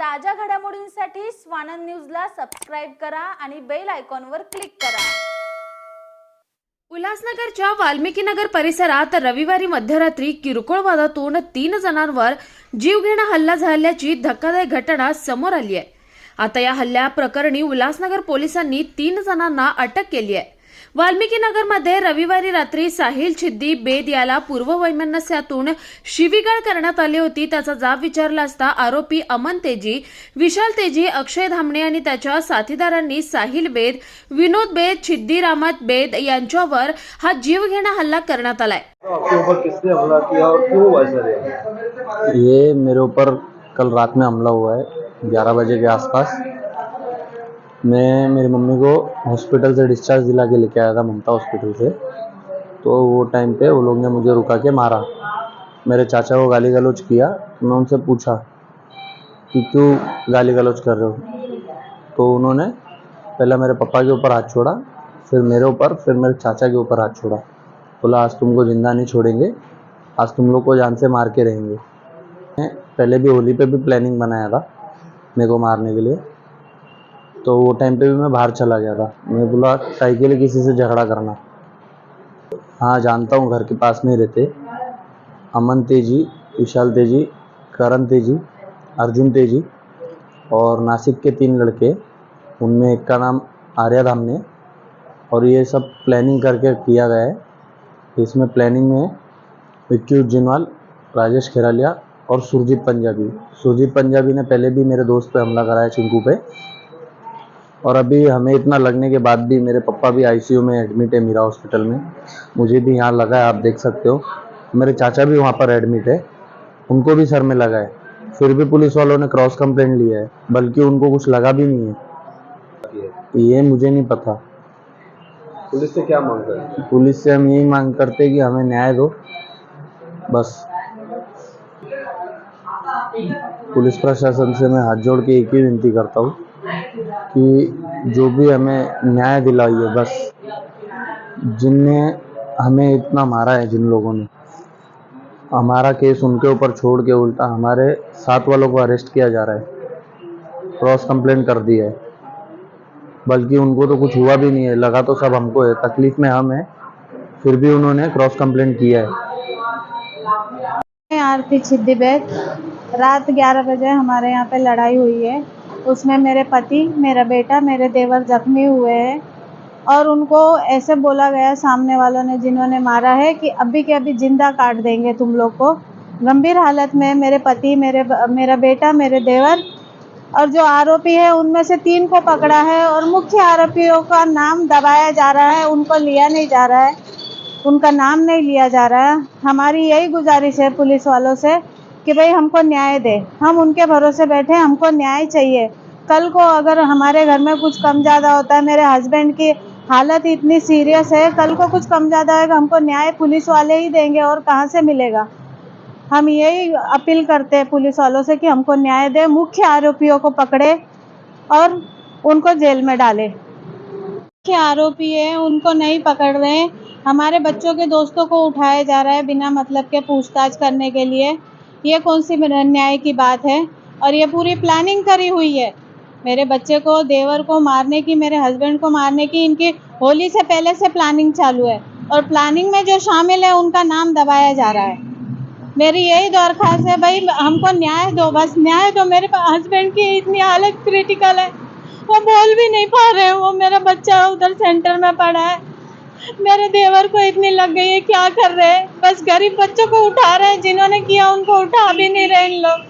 ताज्या घडामोडींसाठी स्वानंद न्यूजला सबस्क्राईब करा आणि बेल आयकॉनवर क्लिक करा. उल्हासनगरच्या वाल्मिकीनगर परिसरात रविवारी मध्यरात्री किरकोळ वादातून तीन जणांवर जीवघेणा हल्ला झाल्याची धक्कादायक घटना समोर आली आहे. आता या हल्ल्या प्रकरणी उल्हासनगर पोलिसांनी तीन जणांना अटक केली आहे. वाल्मिकीनगरमध्ये रविवारी रात्री साहिल छिद्दी बेद याला पूर्व वैमनस्यातून शिवीगाळ करण्यात आली होती. त्याचा जाब विचारला असता आरोपी अमन तेजी विशाल तेजी अक्षय धामणे आणि त्याच्या साथीदारांनी साहिल बेद विनोद बेद छिद्दी रामत बेद यांच्यावर हा जीवघेणा हल्ला करण्यात आलाय. ये ये मेरे ऊपर कल रात में हमला हुआ है ग्यारह बजे के आसपास। मैं मेरी मम्मी को हॉस्पिटल से डिस्चार्ज दिला के लेके आया था ममता हॉस्पिटल से। तो वो टाइम पे वो लोग ने मुझे रुका के मारा। मेरे चाचा को गाली गलौज किया। मैं उनसे पूछा कि क्यों गाली गलौज कर रहे हो? तो उन्होंने पहले मेरे पापा के ऊपर हाथ छोड़ा, फिर मेरे ऊपर, फिर मेरे चाचा के ऊपर हाथ छोड़ा। बोला, आज तुमको ज़िंदा नहीं छोड़ेंगे। आज तुम लोग को जान से मार के रहेंगे। पहले भी होली पे भी प्लानिंग बनाया था मेरे को मारने के लिए। तो वो टाइम पे भी मैं बाहर चला गया था। मैं बोला काहे के लिए किसी से झगड़ा करना। हाँ जानता हूँ, घर के पास में रहते। अमन तेज़ी, विशाल तेज़ी, करण तेज़ी, अर्जुन तेज़ी और नासिक के तीन लड़के। उनमें एक का नाम आर्या धामने और ये सब प्लानिंग करके किया गया है। इसमें प्लानिंग में विक्की उज्जैनवाल, राजेश खेरालिया और सुरजीत पंजाबी। सुरजीत पंजाबी ने पहले भी मेरे दोस्त पे हमला कराया चिंकू पे। और अभी हमें इतना लगने के बाद भी मेरे पापा भी आईसीयू में एडमिट है मीरा हॉस्पिटल में। मुझे भी यहाँ लगा है आप देख सकते हो। मेरे चाचा भी वहाँ पर एडमिट है। उनको भी सर में लगा है। फिर भी पुलिस वालों ने क्रॉस कंप्लेंट लिया है बल्कि उनको कुछ लगा भी नहीं है। ये मुझे नहीं पता। पुलिस से क्या मांग हैं? पुलिस से हम यही मांग करते कि हमें न्याय दो। बस। पुलिस प्रशासन से मैं हाथ जोड़ के एक ही विनती करता हूँ। कि जो भी हमें न्याय दिलाई है, बस जिनने हमें इतना मारा है, जिन लोगों ने। हमारा केस उनके ऊपर छोड़ के उल्टा हमारे साथ वालों को अरेस्ट किया जा रहा है। क्रॉस कंप्लेंट कर दी है। बल्कि उनको तो कुछ हुआ भी नहीं है। लगा तो सब हमको है। तकलीफ़ में हम हैं। फिर भी उन्होंने क्रॉस कंप्लेंट किया है। आरती छिद्दी बैद रात 11 बजे हमारे यहाँ पे लड़ाई हुई है। उसमें मेरे पति, मेरा बेटा, मेरे देवर जख्मी हुए हैं। और उनको ऐसे बोला गया सामने वालों ने जिन्होंने मारा है कि अभी के अभी ज़िंदा काट देंगे तुम लोग को। गंभीर हालत में मेरे पति, मेरे मेरा बेटा, मेरे देवर और जो आरोपी है, उनमें से तीन को पकड़ा है और मुख्य आरोपियों का नाम दबाया जा रहा है, उनको लिया नहीं जा रहा है। उनका नाम नहीं लिया जा रहा। है हमारी यही गुजारिश है पुलिस वालों से कि भाई हमको न्याय दे। हम उनके भरोसे बैठे हमको न्याय चाहिए। कल को अगर हमारे घर में कुछ कम ज़्यादा होता है, मेरे हस्बैंड की हालत इतनी सीरियस है, कल को कुछ कम ज़्यादा होगा हमको न्याय पुलिस वाले ही देंगे और कहाँ से मिलेगा? हम यही अपील करते हैं पुलिस वालों से कि हमको न्याय दे, मुख्य आरोपियों को पकड़े और उनको जेल में डाले। मुख्य आरोपी है, उनको नहीं पकड़। रहे हमारे बच्चों के दोस्तों को उठाया जा रहा है बिना मतलब के पूछताछ करने के लिए। ये कौन सी न्याय की बात है? और ये पूरी प्लानिंग करी हुई है। मेरे बच्चे को, देवर को मारने की, मेरे हस्बैंड को मारने की, इनकी होली से पहले से प्लानिंग चालू है। और प्लानिंग में जो शामिल है, उनका नाम दबाया जा रहा है। मेरी यही दरख्वास्त है, भाई, हमको न्याय दो, बस न्याय दो। मेरे हस्बैंड की इतनी हालत क्रिटिकल है। वो बोल भी नहीं पा रहे वो मेरा बच्चा उधर सेंटर में पड़ा है। मेरे देवर को इतनी लग गई है क्या कर रहे हैं? बस गरीब बच्चों को उठा रहे हैं जिन्होंने किया उनको उठा भी नहीं रहे इन लोग।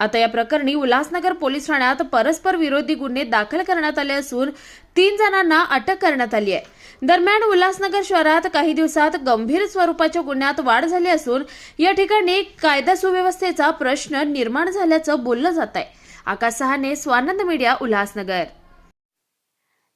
आता या प्रकरणी उल्हासनगर पोलीस ठाण्यात परस्पर विरोधी गुन्हे दाखल करण्यात आले असून तीन जणांना अटक करण्यात आली आहे. दरम्यान उल्हासनगर शहरात काही दिवसात गंभीर स्वरूपाच्या गुन्ह्यात वाढ झाली असून या ठिकाणी कायदा सुव्यवस्थेचा प्रश्न निर्माण झाल्याचं बोललं जात आहे आकाश सहाने स्वानंद मीडिया उल्हासनगर.